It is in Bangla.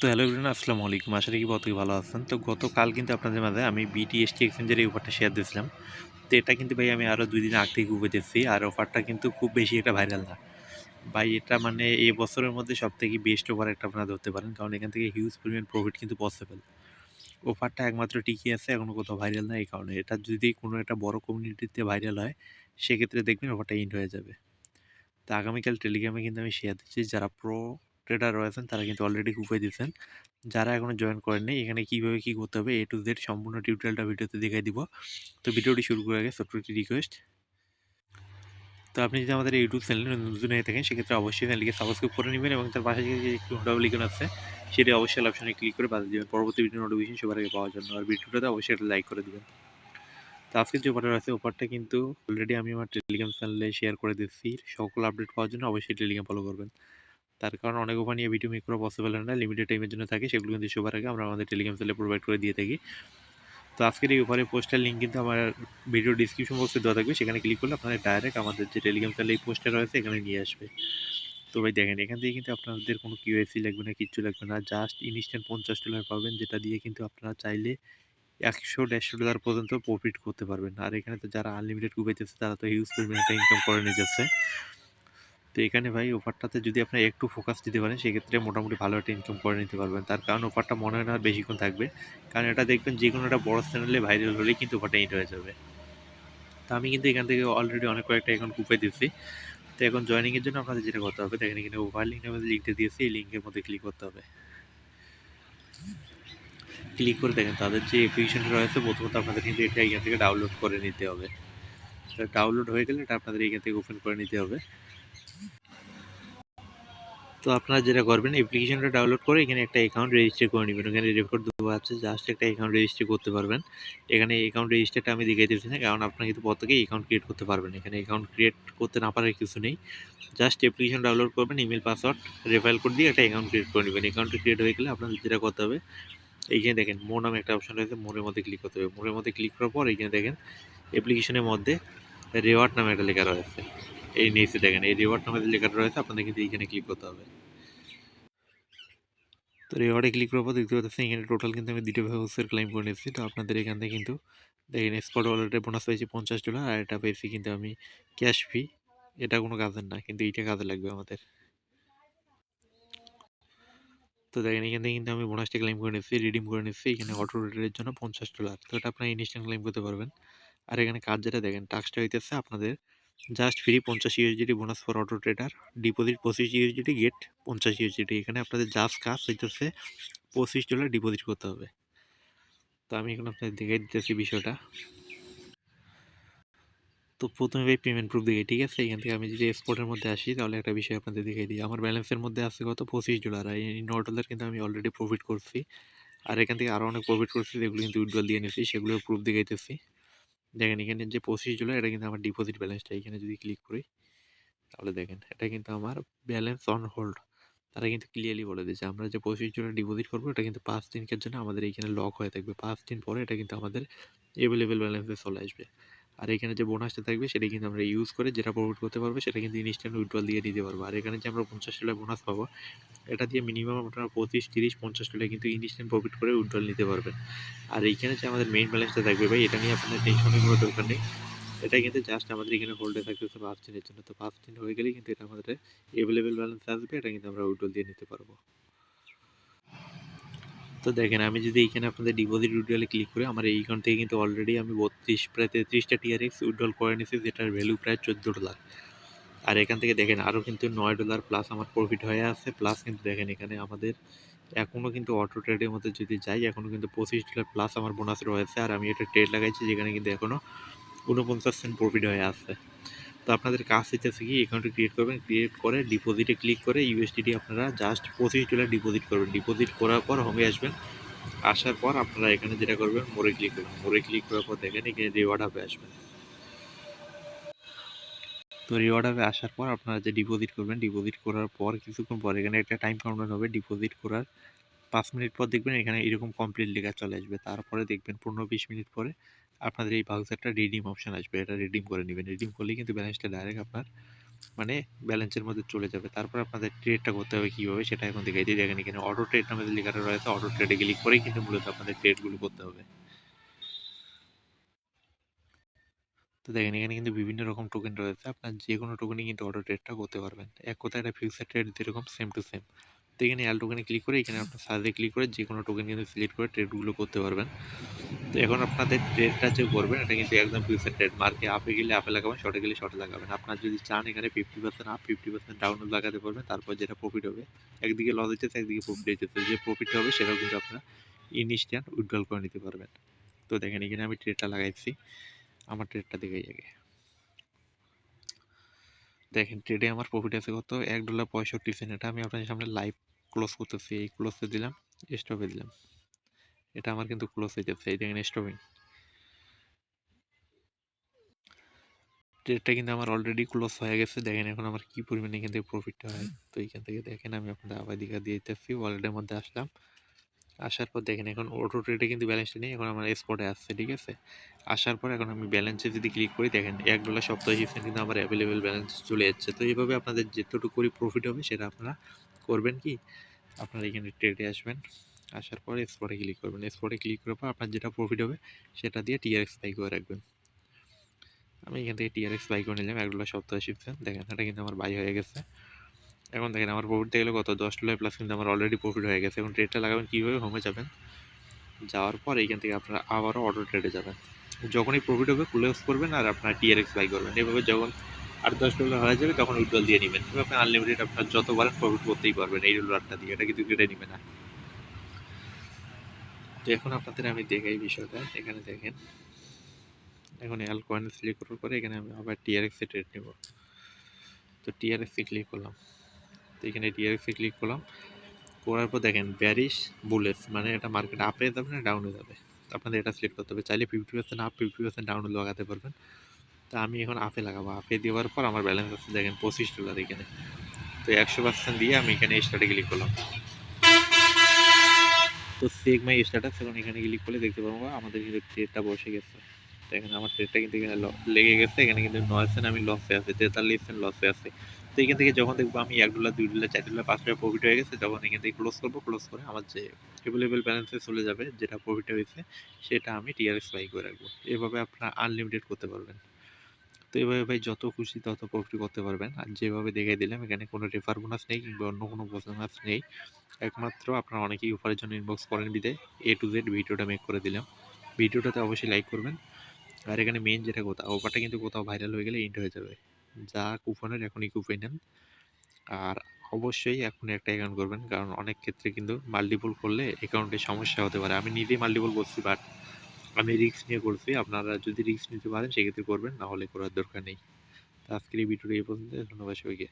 তো হ্যালো এভরিওয়ান, আসসালামু আলাইকুম। আশা রাখি কতই ভালো আছেন। তো গতকাল কিন্তু আপনাদের মাঝে আমি বিটিএসটি এক্সচেঞ্জের এই অফারটা শেয়ার দিয়েছিলাম। তো এটা কিন্তু ভাই আমি আরও দুই দিন আগ থেকে উপরে দিচ্ছি আর অফারটা কিন্তু খুব বেশি এটা ভাইরাল না। ভাই এটা মানে এই বছরের মধ্যে সব থেকে বেস্ট অফার একটা আপনারা ধরতে পারেন। কারণ এখান থেকে হিউজ পরিমাণ প্রফিট কিন্তু পসিবল অফারটা একমাত্র টিকি আছে এখনও কোথাও ভাইরাল না এই কারণে। এটা যদি কোনো একটা বড় কমিউনিটিতে ভাইরাল হয়, সেক্ষেত্রে দেখবেন অফারটা ইন্ড হয়ে যাবে। তো আগামীকাল টেলিগ্রামে কিন্তু আমি শেয়ার দিচ্ছি। যারা প্রো ট্রেডার রয়েছেন, তারা কিন্তু অলরেডি কুপাই দিচ্ছেন যারা এখনও জয়েন করেননি, এখানে কীভাবে কী করতে হবে এ টু জেড সম্পূর্ণ টিউটোরিয়ালটা ভিডিওতে দেখাই দিব। তো ভিডিওটি শুরু করে আগে ছোট্ট একটি রিকোয়েস্ট তো আপনি যদি আমাদের ইউটিউব চ্যানেলে নতুন হয়ে থাকেন, সেক্ষেত্রে অবশ্যই চ্যানেলকে সাবস্ক্রাইব করে নেবেন এবং তার পাশে যে একটি লিখন আছে, সেটি অবশ্যই অপশনে ক্লিক করে বাদ দেবেন। পরবর্তী ভিডিও নোটিফিকেশন সবার আগে পাওয়ার জন্য। আর ভিডিওটাতে অবশ্যই একটা লাইক করে দেবেন। তো আজকের যে অফারটা আছে অফারটা কিন্তু অলরেডি আমি আমার টেলিগ্রাম চ্যানেলে শেয়ার করে দিচ্ছি সকল আপডেট পাওয়ার জন্য অবশ্যই টেলিগ্রাম ফলো করবেন। তার কারণ অনেক ওপর নিয়ে ভিডিও মেক করা পসিবল হয় না লিমিটেড টাইমের জন্য থাকে, সেগুলো কিন্তু সবার আগে আমরা আমাদের টেলিগ্রাম চ্যানেলে প্রোভাইড করে দিয়ে থাকি। তো আজকের এই অফারের পোস্টার লিঙ্ক কিন্তু আমার ভিডিও ডিসক্রিপশন বক্সে দেওয়া থাকবে, সেখানে ক্লিক করলে আপনাদের ডাইরেক্ট আমাদের যে টেলিগ্রাম চ্যানেলে এই পোস্টার রয়েছে, এখানে নিয়ে আসবে। তো ভাই দেখেন, এখান থেকে কিন্তু আপনাদের কোনো কিউএসি লাগবে না, কিচ্ছু লাগবে না জাস্ট ইনস্ট্যান্ট পঞ্চাশ ডলার পাবেন, যেটা দিয়ে কিন্তু আপনারা চাইলে একশো, দেড়শো ডলার পর্যন্ত প্রফিট করতে পারবেন। আর এখানে তো যারা আনলিমিটেড কুপাইতেছে তারা তো হিউজ পরিমাণ একটা ইনকাম করে নিয়ে যাচ্ছে। তো এখানে ভাই অফারটাতে যদি আপনার একটু ফোকাস দিতে পারেন, সেক্ষেত্রে মোটামুটি ভালো একটা ইনকাম করে নিতে পারবেন। তার কারণ অফারটা মনে হয় না আর বেশিক্ষণ থাকবে। কারণ এটা দেখবেন যে কোনো একটা বড় চ্যানেলে ভাইরাল হলেই কিন্তু অফারটা হিট হয়ে যাবে। তো আমি কিন্তু এখান থেকে অলরেডি অনেক কয়েকটা এখন কুপে দিচ্ছি তো এখন জয়নিংয়ের জন্য আপনাদের যেটা করতে হবে, দেখেন এখানে ওভার লিঙ্ক নামে লিঙ্কটা দিয়েছি, এই লিঙ্কের মধ্যে ক্লিক করতে হবে। ক্লিক করে দেখেন, তাদের যে অ্যাপ্লিকেশনটা রয়েছে, প্রথমত আপনাদের কিন্তু এটা এখান থেকে ডাউনলোড করে নিতে হবে। ডাউনলোড হয়ে গেলে এটা আপনাদের এখান থেকে ওপেন করে নিতে হবে। তো আপনারা যেটা করবেন অ্যাপ্লিকেশনটা ডাউনলোড করে এখানে একটা অ্যাকাউন্ট রেজিস্টার করে নেবেন। এখানে রেকর্ড দেওয়া আছে জাস্ট একটা অ্যাকাউন্ট রেজিস্টার করতে পারবেন। এখানে অ্যাকাউন্ট রেজিস্টারটা আমি দেখাই দিচ্ছি না, কারণ আপনারা কিন্তু প্রত্যেকে অ্যাকাউন্ট ক্রিয়েট করতে পারবেন। এখানে অ্যাকাউন্ট ক্রিয়েট করতে না পারার কিছু নেই। জাস্ট অ্যাপ্লিকেশন ডাউনলোড করবেন ইমেল পাসওয়ার্ড রেফাইল কোড দিয়ে একটা অ্যাকাউন্ট ক্রিয়েট করে নেবেন। অ্যাকাউন্টটা ক্রিয়েট হয়ে গেলে আপনাদের যেটা করতে হবে, এইখানে দেখেন মোর নামে একটা অপশন রয়েছে মোরের মধ্যে ক্লিক করতে হবে। মোরের মধ্যে ক্লিক করার পর এইখানে দেখেন অ্যাপ্লিকেশনের মধ্যে রেওয়ার্ড নামে একটা লেখা রয়েছে। এই নিচে দেখেন, এই রিওয়ার্ড নামে যে লেখাটা রয়েছে আপনাদের কিন্তু এইখানে ক্লিক করতে হবে। তো রেওয়ার্ডে ক্লিক করার পর দেখতে পাচ্ছেন, এখানে টোটাল কিন্তু আমি দুটো ভ্যাউসের ক্লাইম করে নিচ্ছি তো আপনাদের এখান থেকে কিন্তু, দেখেন স্পট ওয়ালেটে বোনাস পেয়েছি পঞ্চাশ ডলার আর এটা পেয়েছি কিন্তু আমি ক্যাশ ফি এটা কোনো কাজের না, কিন্তু এইটা কাজে লাগবে আমাদের। তো দেখেন, এখান থেকে কিন্তু আমি বোনাসটা ক্লেম করে নিচ্ছি রিডিম করে নিচ্ছি এখানে অটো রেটের জন্য পঞ্চাশ ডলার তো এটা আপনারা ইনস্ট্যান্ট ক্লেম করতে পারবেন। আর এখানে কাজ যেটা, দেখেন টাস্কটা হইতেছে আপনাদের জাস্ট ফ্রি পঞ্চাশ USDT bonus for auto trader deposit পঁচিশ ইউএসডিটি গেট পঞ্চাশ ইউএসডিটি এখানে আপনাদের জাস্ট কাজ হইতেছে, পঁচিশ ডলার ডিপোজিট করতে হবে। তো আমি এখন আপনাদের দেখাই দিতেছি বিষয়টা। তো প্রথমে ভাই পেমেন্ট প্রুফ দেখি ঠিক আছে? এখান থেকে আমি যদি এক্সপোর্টের মধ্যে আসি, তাহলে একটা বিষয় আপনাদের দেখাই দিই। আমার ব্যালেন্সের মধ্যে আছে কত? পঁচিশ ডলার আর এই ন ডলার কিন্তু আমি অলরেডি প্রফিট করছি। আর এখান থেকে আরও অনেক প্রফিট করছি, যেগুলো কিন্তু উইড্রল দিয়ে নিয়েছি সেগুলো প্রুফ দেখাইতেছি। দেখেন, এখানে যে পঁচিশ জুলাই, এটা কিন্তু আমার ডিপোজিট ব্যালেন্সটা এখানে যদি ক্লিক করি, তাহলে দেখেন, এটা কিন্তু আমার ব্যালেন্স অন হোল্ড তারা কিন্তু ক্লিয়ারলি বলে দিয়েছে, আমরা যে পঁচিশ জুলাই ডিপোজিট করব, এটা কিন্তু পাঁচ দিনের জন্য আমাদের এখানে লক হয়ে থাকবে। পাঁচ দিন পরে এটা কিন্তু আমাদের অ্যাভেলেবেল ব্যালেন্সে চলে আসবে। আর এখানে যে বোনাসটা থাকবে সেটা কিন্তু আমরা ইউজ করে যেটা প্রফিট করতে পারব সেটা কিন্তু ইনস্ট্যান্ট উইড্রল দিয়ে নিতে পারব। আর এখানে যে আমরা পঞ্চাশ ডলার বোনাস পাবো, এটা দিয়ে মিনিমাম আপনারা পঁচিশ, তিরিশ, পঞ্চাশ ডলার কিন্তু ইনস্ট্যান্ট প্রফিট করে উইড্রল নিতে পারবেন। আর এইখানে যে আমাদের মেইন ব্যালেন্সটা থাকবে ভাই, এটা নিয়ে আপনাদের টেনশনের কোনো দরকার নেই। এটা কিন্তু জাস্ট আমাদের এখানে হোল্ডে থাকতেছে পাঁচ দিনের জন্য। তো পাঁচ দিন হয়ে গেলেই কিন্তু এটা আমাদের অ্যাভেলেবেল ব্যালেন্স আসবে, এটা কিন্তু আমরা উইড্রল দিয়ে নিতে পারব। তো দেখেন, আমি যদি এইখানে আপনাদের ডিপোজিট উইড্রলে ক্লিক করি, আমার এই অ্যাকাউন্ট থেকে কিন্তু অলরেডি আমি বত্রিশ, প্রায় তেত্রিশটা টিআরএক্স উইড্রল করে নিয়েছি, যেটার ভ্যালু প্রায় চোদ্দ ডলার আর এখান থেকে দেখেন আরও কিন্তু নয় ডলার প্লাস আমার প্রফিট হয়ে আছে প্লাস কিন্তু দেখেন এখানে আমাদের এখনও কিন্তু অটো ট্রেডের মধ্যে যদি যাই এখনও কিন্তু পঁচিশ ডলার প্লাস আমার বোনাস রয়েছে, আর আমি এটা ট্রেড লাগাইছি, যেখানে কিন্তু এখনও উনপঞ্চাশ সেন্ট প্রফিট হয়ে আছে। তো আপনাদের কাজ হচ্ছে কি অ্যাকাউন্টে ক্রিয়েট করবেন ক্রিয়েট করে ডিপোজিটে ক্লিক করে ইউএসডিটি আপনারা জাস্ট পঁচিশ ডলার ডিপোজিট করবেন। ডিপোজিট করার পর হোমে আসবেন। আসার পর আপনারা এখানে যেটা করবেন, মোড়ে ক্লিক করবেন। মোড়ে ক্লিক করার পর দেখেন এখানে রিওয়ার্ড হবে আসবেন। তো রিওয়ার্ড হবে আসার পর আপনারা যে ডিপোজিট করবেন ডিপোজিট করার পর কিছুক্ষণ পর এখানে একটা টাইম কাউন্টার হবে। ডিপোজিট করার পাঁচ মিনিট পর দেখবেন এখানে এরকম কমপ্লিট লেখা চলে আসবে। তারপরে দেখবেন পনেরো বিশ মিনিট পরে আপনাদের এই ভাউচারটা রিডিম অপশান আসবে। এটা রিডিম করে নেবেন। রিডিম করলেই কিন্তু ব্যালেন্সটা ডাইরেক্ট আপনার মানে ব্যালেন্সের মধ্যে চলে যাবে। তারপর আপনাদের ট্রেডটা করতে হবে কীভাবে সেটা এখন দেখাই দিই। দেখেন এখানে অটো ট্রেড যে লেখাটা রয়েছে অটো ট্রেডে ক্লিক করেই কিন্তু মূলত আপনাদের ট্রেডগুলো করতে হবে। তো দেখেন এখানে কিন্তু বিভিন্ন রকম টোকেন রয়েছে। আপনার যে কোনো টোকেনই কিন্তু অটো ট্রেডটা করতে পারবেন। এক কথায় একটা ফিউচার ট্রেড যেরকম সেম টু সেম তো এখানে এল টোকেনে ক্লিক করে এখানে আপনার সার্চে ক্লিক করে যে কোনো টোকেন কিন্তু সিলেক্ট করে ট্রেডগুলো করতে পারবেন। তো এখন আপনাদের ট্রেডটা যে করবেন, এটা কিন্তু একদম ফিউচার ট্রেড মার্কে আপে গেলে আপে লাগাবেন শর্টে গেলে শর্টে লাগাবেন। আপনার যদি চান এখানে fifty percent up fifty percent down লাগাতে পারবেন, তারপর যেটা প্রফিট হবে, একদিকে লস হচ্ছে, একদিকে প্রফিট হচ্ছে। যে প্রফিট হবে, সেটাও কিন্তু আপনারা ইনস্ট্যান্ট উইথড্রল করে নিতে পারবেন। তো দেখেন এখানে আমি ট্রেডটা লাগাইছি, আমার ট্রেডটা দেখেই আগে। দেখেন ট্রেডে আমার প্রফিট আছে কত? এক ডলার পঁয়ষট্টি সেন্ট এটা আমি আপনাদের সামনে লাইভ ক্লোজ করতেছি। এই ক্লোজে দিলাম স্টপে দিলাম। এটা আমার কিন্তু ক্লোজ হয়ে যাচ্ছে। এই দেখেন স্টপিং ট্রেডটা কিন্তু আমার অলরেডি ক্লোজ হয়ে গেছে। দেখেন এখন আমার কি পরিমাণে এখান থেকে প্রফিটটা হয়। তো এইখান থেকে দেখেন, আমি আপনাদের আবার দিকে দিয়ে দিতেছি ওয়ালেটের মধ্যে আসলাম। আসার পর দেখেন এখন অটো ট্রেডে কিন্তু ব্যালেন্সটা নেই, এখন আমার স্পটে আসছে, ঠিক আছে? আসার পর এখন আমি ব্যালেন্সে যদি ক্লিক করি, দেখেন এক ডলার সপ্তাহে হিসেবে কিন্তু আমার অ্যাভেলেবেল ব্যালেন্স চলে যাচ্ছে। তো এইভাবে আপনাদের যেতটুকু করে প্রফিট হবে, সেটা আপনারা করবেন কি? আপনারা এখানে ট্রেডে আসবেন, আসার পরে স্পটে ক্লিক করবেন। স্পটে ক্লিক করার পর আপনার যেটা প্রফিট হবে, সেটা দিয়ে টিআরএক্স বাই করে রাখবেন। আমি এখান থেকে টিআরএক্স বাই করে নিলাম, এক ডলার সপ্তাহে শিখছেন দেখেন এটা কিন্তু আমার বাই হয়ে গেছে। এখন দেখেন আমার প্রফিট দেখলে কত দশ ডলার প্লাস কিন্তু আমার অলরেডি প্রফিট হয়ে গেছে। এখন ট্রেডটা লাগাবেন, কীভাবে হোমে যাবেন? যাওয়ার পর এইখান থেকে আপনারা আবারও অটো ট্রেডে যাবেন। যখনই প্রফিট হবে ক্লোজ করবেন আর আপনার টিআরএক্স বাই করবেন। এভাবে যখন আট দশ ডলার হয়ে যাবে, তখন উইড্রল দিয়ে নেবেন। এভাবে আপনি আনলিমিটেড আপনার যত পারেন প্রফিট করতেই পারবেন এই ডলারটা দিয়ে। এটা কিন্তু কেটে নেবে না। তো এখন আপনাদের আমি দেখাই বিষয়টা। এখানে দেখেন, এখন এল কয়েন সিলেক্ট করার পরে এখানে আমি আবার টিআরএক্সে ট্রেড নেব। তো টিআরএক্সে ক্লিক করলাম। এখানে টিআরএক্সে ক্লিক করলাম। করার পর দেখেন ব্যারিশ বুলেটস মানে এটা মার্কেট আপে যাবে না ডাউনে যাবে? আপনাদের এটা সিলেক্ট করতে হবে। চাইলে fifty percent up fifty percent ডাউনে লাগাতে পারবেন। তো আমি এখন আপে লাগাবো। আপে দেওয়ার পর আমার ব্যালেন্স আছে দেখেন পঁচিশ ডলার এখানে। তো একশো পার্সেন্ট দিয়ে আমি এখানে স্টার্টে ক্লিক করলাম। তো সেক মাই স্ট্যাটাস এখন এখানে ক্লিক করলে দেখতে পাবো, আমাদের কিন্তু ডেটটা বসে গেছে। দেখেন আমার ট্রেডটা কিন্তু এখানে লেগে গেছে। এখানে কিন্তু নয় সেন্ট আমি লসে আছে, তেতাল্লিশ সেন্ট লসে আছে। তো এখান থেকে যখন দেখব আমি এক ডলার দুই ডলার চার ডলার পাঁচ ডলার প্রফিট হয়ে গেছে, তখন এখান থেকে ক্লোজ করব। ক্লোজ করে আমার যে অ্যাভেলেবেল ব্যালেন্সে চলে যাবে, যেটা প্রফিট হয়েছে, সেটা আমি টিআরএস বাই করে রাখব। এভাবে আপনারা আনলিমিটেড করতে পারবেন। তো এভাবে ভাই যত খুশি তত প্রফিট করতে পারবেন। আর যেভাবে দেখাই দিলাম, এখানে কোনো রেফার বোনাস নেই কিংবা অন্য কোনো বোনাস নেই। একমাত্র আপনারা অনেকেই অফারের জন্য ইনবক্স করেন বিদে এ টু জেড ভিডিওটা মেক করে দিলাম। ভিডিওটাতে অবশ্যই লাইক করবেন। আর এখানে মেন যেটা কথা অফারটা কিন্তু কোথাও ভাইরাল হয়ে গেলে ইন্ট হয়ে যাবে। যা কুপনের এখনই কুপন নেন। আর অবশ্যই এখন একটা অ্যাকাউন্ট করবেন, কারণ অনেক ক্ষেত্রে কিন্তু মাল্টিপল করলে অ্যাকাউন্টে সমস্যা হতে পারে। আমি নিজেই মাল্টিপল করছি বাট আমি রিস্ক নিয়ে করছি। আপনারা যদি রিস্ক নিতে পারেন, সেক্ষেত্রে করবেন, না হলে করার দরকার নেই। আজকের এই ভিডিওটা এই পর্যন্ত ধন্যবাদ সবাইকে।